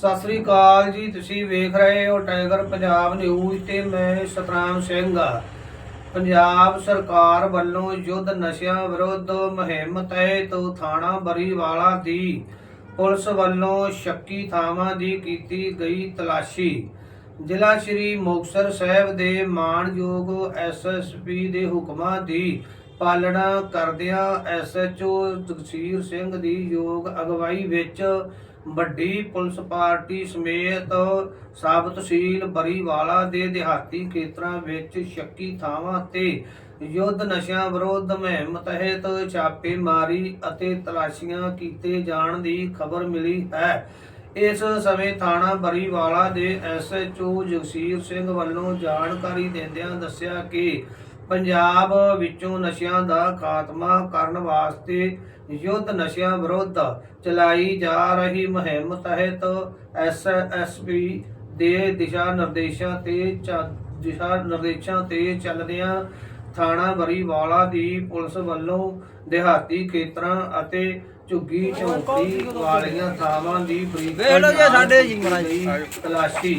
ਸਤਿ ਸ੍ਰੀ ਅਕਾਲ ਜੀ, ਤੁਸੀਂ ਵੇਖ ਰਹੇ ਹੋ ਟਾਈਗਰ ਪੰਜਾਬ ਨਿਊਜ਼ ਤੇ ਮੈਂ ਸਤਨਾਮ ਸਿੰਘ। ਪੰਜਾਬ ਸਰਕਾਰ ਵੱਲੋਂ ਯੁੱਧ ਨਸ਼ਿਆਂ ਵਿਰੁੱਧ ਮੁਹਿੰਮ ਤਹਿਤ ਥਾਣਾ ਬਰੀਵਾਲਾ ਦੀ ਪੁਲਿਸ ਵੱਲੋਂ ਸ਼ੱਕੀ ਥਾਵਾਂ ਦੀ ਕੀਤੀ ਗਈ ਤਲਾਸ਼ੀ। ਜ਼ਿਲ੍ਹਾ ਸ਼੍ਰੀ ਮੁਕਤਸਰ ਸਾਹਿਬ ਦੇ ਮਾਣਯੋਗ ਐਸਐਸਪੀ ਦੇ ਹੁਕਮਾਂ ਦੀ ਪਾਲਣਾ ਕਰਦਿਆਂ ਐਸਐਚਓ ਜਗਸੀਰ ਸਿੰਘ ਦੀ ਯੋਗ ਅਗਵਾਈ ਵਿੱਚ ਵੱਡੀ ਪੁਲਿਸ ਪਾਰਟੀ ਸਮੇਤ ਸਬ ਤਹਿਸੀਲ ਬਰੀਵਾਲਾ ਦੇ ਦਿਹਾਤੀ ਖੇਤਰਾਂ ਵਿੱਚ ਸ਼ੱਕੀ ਥਾਵਾਂ ਤੇ ਯੁੱਧ ਨਸ਼ਿਆਂ ਵਿਰੁੱਧ ਮੁਹਿੰਮ ਤਹਿਤ ਛਾਪੇਮਾਰੀ ਅਤੇ ਤਲਾਸ਼ੀਆਂ ਕੀਤੇ ਜਾਣ ਦੀ ਖਬਰ ਮਿਲੀ ਹੈ। ਇਸ ਸਮੇਂ ਥਾਣਾ ਬਰੀਵਾਲਾ ਦੇ ਐਸਐਚਓ ਜਗਸੀਰ ਸਿੰਘ ਵੱਲੋਂ ਜਾਣਕਾਰੀ ਦਿੰਦਿਆਂ ਦੱਸਿਆ ਕਿ ਪੰਜਾਬ ਵਿੱਚੋਂ ਨਸ਼ਿਆਂ ਦਾ ਖਾਤਮਾ ਕਰਨ ਵਾਸਤੇ ਯੁੱਧ ਨਸ਼ਿਆਂ ਵਿਰੁੱਧ ਚਲਾਈ ਜਾ ਰਹੀ ਮੁਹਿੰਮ ਤਹਿਤ ਐਸਐਸਪੀ ਦੇ ਦਿਸ਼ਾ ਨਿਰਦੇਸ਼ਾਂ ਤੇ ਚ- ਦਿਸ਼ਾ ਨਿਰਦੇਸ਼ਾਂ ਤੇ ਚੱਲਦਿਆਂ ਥਾਣਾ ਬਰੀਵਾਲਾ ਦੀ ਪੁਲਿਸ ਵੱਲੋਂ ਦਿਹਾਤੀ ਖੇਤਰਾਂ ਅਤੇ ਝੁੱਗੀ ਝੌਂਪੜੀ ਵਾਲੀਆਂ ਥਾਵਾਂ ਦੀ ਬਰੀਕੀ ਤਲਾਸ਼ੀ।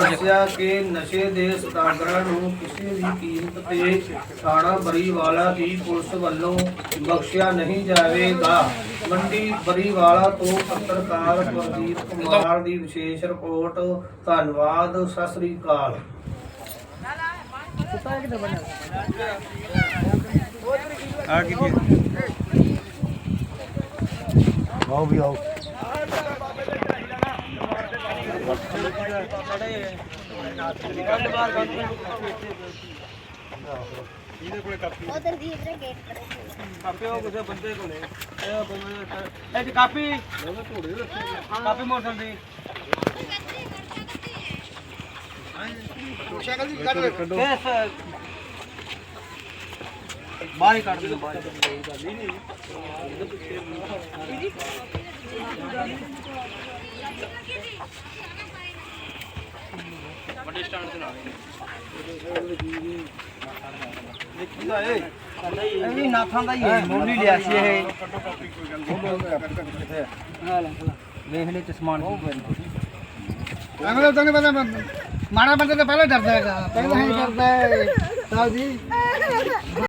ਦੱਸਿਆ ਕਿ ਨਸ਼ੇ ਦੇ ਸਦਾਗਰਾਂ ਨੂੰ ਕਿਸੇ ਵੀ ਕੀਮਤ ਤੇ ਥਾਣਾ ਬਰੀਵਾਲਾ ਦੀ ਪੁਲਿਸ ਵੱਲੋਂ ਬਖਸ਼ਿਆ ਨਹੀਂ ਜਾਵੇਗਾ। ਮੰਡੀ ਬਰੀਵਾਲਾ ਤੋਂ ਪੱਤਰਕਾਰ ਪ੍ਰਦੀਪ ਕੁਮਾਰ ਦੀ ਵਿਸ਼ੇਸ਼ ਰਿਪੋਰਟ। ਧੰਨਵਾਦ ਸਤਿ ਸ੍ਰੀ ਅਕਾਲ। ਆ ਕੀ ਆਓ ਵੀ ਆਓ। ਉਧਰ ਦੀ ਇਧਰ ਗੇਟ ਕਾਪੀ ਉਹ ਕਿਸੇ ਬੰਦੇ ਕੋਲੇ। ਇਹ ਬੰਦੇ ਇਹ ਕਾਪੀ। ਕਾਪੀ ਮੋਟਰ ਦੀ। ਸ਼ਕਲ ਜੀ ਕੱਢ ਲੈ ਕਿਸ ਬਾਹਰ ਹੀ ਕੱਢ ਦੇ ਬਾਹਰ ਵੱਡੇ ਸਟੈਂਡ ਤੇ ਲਾ ਦੇਖੀਦਾ ਏ ਇਹ। ਵੀ ਨਾਥਾਂ ਦਾ ਹੀ ਹੈ। ਮੋਲੀ ਲਿਆ ਸੀ ਇਹ। ਵੇਖ ਲੈ ਚਸਮਾਨ ਅਗਲੇ ਤਾਂ ਨਹੀਂ ਪਤਾ ਮਾੜਾ ਬੰਦਾ ਤਾਂ ਪਹਿਲਾਂ ਡਰਦਾ ਹੈਗਾ। ਪਹਿਲਾਂ ਹੀ ਡਰਦਾ ਹੈ। ਸਾਹਿਬ ਜੀ।